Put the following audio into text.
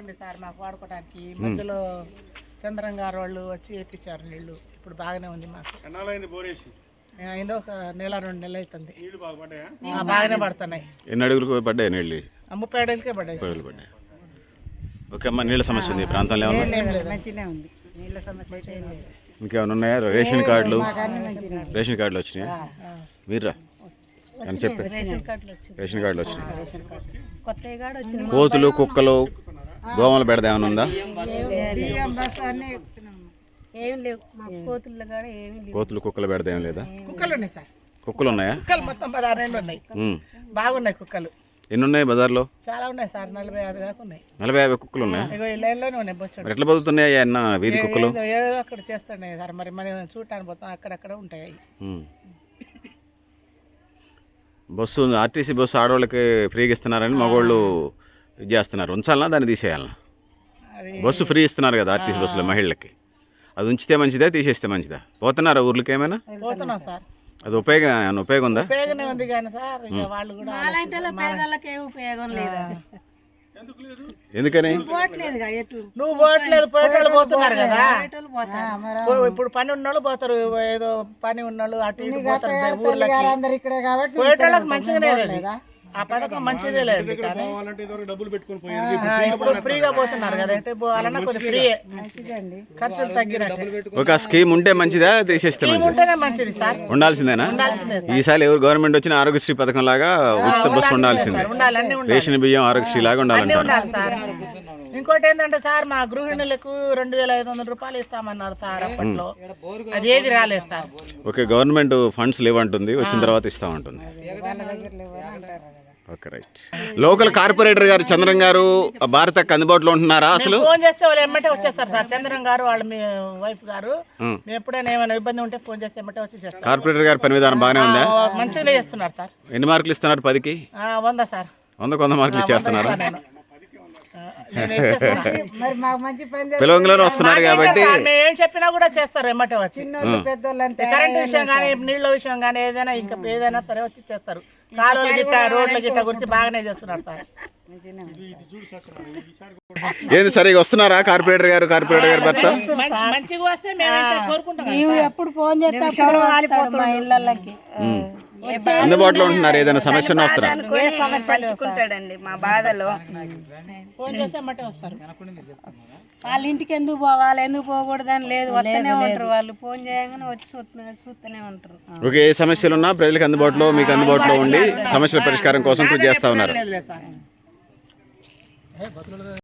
లేవండి సార్ మాకు వాడుకోవడానికి మధ్యలో చంద్రం గారు వాళ్ళు వచ్చి వేయించారు నీళ్ళు ఇప్పుడు బాగానే ఉంది మాకు. బోరేసి? అయిందో ఒక నెల రెండు నెలలు అవుతుంది నీళ్ళు బాగా పడ్డాయా? ఆ, బాగానే పడుతున్నాయి. ఎన్ని అడుగులకు పడ్డాయి నీళ్ళు? ఆ, ముప్పై ఏడుకే పడ్డాయి పడ్డాయి. ఓకే అమ్మ నీళ్ళ సమస్య ఉంది. ఈ ప్రాంతంలో ఏమన్నా? మంచిగా ఉంది. నీళ్ళ సమస్య అయితే ఏం లేదు. ఇంకేమైనా ఉన్నాయా? రేషన్ కార్డులు. రేషన్ కార్డులు వచ్చినాయా? మీరా అని చెప్పి. రేషన్ కార్డులు వచ్చినాయి. కొత్తవి కూడా వచ్చినాయి. కోతులు కుక్కలు దోమల బెడద ఏమైనా ఉందా? ఏం లేవు. మా కోతుల్లో కూడా ఏమీ లేవు. కోతులు కుక్కల బెడద ఏం లేదా? కుక్కలు ఉన్నాయి సార్. కుక్కలు ఉన్నాయా? కుక్కలు మొత్తం పదహారు ఉన్నాయి. బాగున్నాయి కుక్కలు. ఎన్ని ఉన్నాయి బజార్లో? చాలా ఉన్నాయి సార్ నలభై యాభై దాకా ఉన్నాయి. నలభై యాభై కుక్కలు ఉన్నాయా? లైన్లోనే మరి ఎట్లా బతుకుతున్నాయి అన్న వీధి కుక్కలు? ఏదో అక్కడ చేస్తున్నాయి సార్ మరి మనం చూడటానికి పోతాం అక్కడక్కడ ఉంటాయి. బస్సు ఆర్టీసీ బస్సు ఆడవాళ్ళకి ఫ్రీగా ఇస్తున్నారని మగవాళ్ళు చేస్తున్నారు. ఉంచాలనా? దాన్ని తీసేయాలనా? బస్సు ఫ్రీ ఇస్తున్నారు కదా ఆర్టీసీ బస్సులో మహిళలకి. అది ఉంచితే మంచిదా తీసేస్తే మంచిదా? పోతున్నారా ఊర్లకి ఏమైనా? పోతున్నాం సార్. అది ఉపయోగం ఏమైనా ఉపయోగం ఉందా ఉపయోగమే ఉంది కానీ సార్ ఇక వాళ్ళు కూడా అలాంటి వాళ్ళ పేదలకు ఏ ఉపయోగం లేదు. ఎందుకని? నువ్వు పోవట్లేదు పోయేటోళ్ళు పోతున్నారు కదా. ఇప్పుడు పని ఉన్నోళ్ళు పోతారు ఏదో పని ఉన్నోళ్ళు అటు ఇటు పోతారు ఊర్లకి. అందరు ఇక్కడే కాబట్టి పోయేటోళ్ళకి మంచిగానే అది ఆ పథకం మంచిదే లేదు కానీ డబ్బులు పెట్టుకొని ఇప్పుడు ఫ్రీగా పోతున్నారు కదా అంటే పోవాలన్నా మంచిదండి. ఖర్చులు తగ్గినట్టు. ఒక స్కీమ్ ఉంటే మంచిదా తీసేస్తే మంచిదా? ఉంటేనే మంచిది సార్. ఉండాల్సిందేనా? ఈసారి ఎవరు గవర్నమెంట్ వచ్చిన ఆరోగ్యశ్రీ పథకం లాగా ఉచిత బస్సు ఉండాల్సిందే ఉండాలి అన్ని ఉండాలి. రేషన్ బియ్యం ఆరోగ్యశ్రీ లాగా ఉండాలంటారు. ఇంకోటి ఏంటంటే సార్ మా గృహిణులకు రెండు వేల ఐదు వందల రూపాయలు ఇస్తామన్నారు సార్ అప్పట్లో. అది ఏది రాలేదు సార్. ఓకే గవర్నమెంట్ ఫండ్స్ లేవంటుంది వచ్చిన తర్వాత ఇస్తామంటుంది. వాళ్ళ దగ్గర లేవని అంటారు కదా. Okay right. లోకల్ కార్పొరేటర్ గారు చంద్రం గారు ఆ భారతకు అందుబాటులో ఉంటున్నారా అసలు? ఫోన్ చేస్తే వాళ్ళు ఎమ్మటే వచ్చేస్తారు సార్. చంద్రం గారు వాళ్ళ మీ వైఫ్ గారు. మేము ఎప్పుడైనా ఏమైనా ఇబ్బంది ఉంటే ఫోన్ చేస్తే ఎమ్మటే వచ్చి చేస్తారు. కార్పొరేటర్ గారి పని విధానం బాగానే ఉందా? ఆ, మంచిగా చేస్తున్నారు సార్. ఎన్ని మార్కులు ఇస్తున్నారు పదికి? ఆ, వంద సార్. వందకు వంద మార్కులు ఇచ్చేస్తున్నారు? మరి మాకు మంచి పని పిలవంగలోనే వస్తున్నారు కాబట్టి ఏం చెప్పినా కూడా చేస్తారు ఎమ్మటే వచ్చి. చిన్నోళ్ళు పెద్దోళ్ళు అంతే కరెంట్ విషయం కానీ నీళ్ళ విషయం కానీ ఏదైనా ఇంకా ఏదైనా సరే వచ్చి చేస్తారు. కాలువల గిట్ట రోడ్ల గిట్ట గురించి బాగానే చేస్తున్నారు సార్. ఏంది సరే వస్తున్నారా కార్పొరేటర్ గారు కార్పొరేటర్ గారు భర్త? మంచిగా వస్తే మేము కోరుకుంటాం ఎప్పుడు ఫోన్ చేస్తే మా ఇళ్ళకి అందుబాటులో ఉంటున్నారు ఏదైనా సమస్య ఉన్నా వస్తారా? పంచుకుంటాడండి మా బాధలో. ఫోన్ చేస్తే ఎమ్మటే వస్తారు. వాళ్ళ ఇంటికి ఎందుకు పోవాలి ఎందుకు పోకూడదని లేదు వస్తూనే ఉంటారు వాళ్ళు ఫోన్ చేయగానే వచ్చి చూస్తూనే ఉంటారు. ఓకే ఏ సమస్యలు ఉన్నా ప్రజలకు అందుబాటులో మీకు అందుబాటులో ఉండి సమస్యల పరిష్కారం కోసం కృషి చేస్తా ఉన్నారు.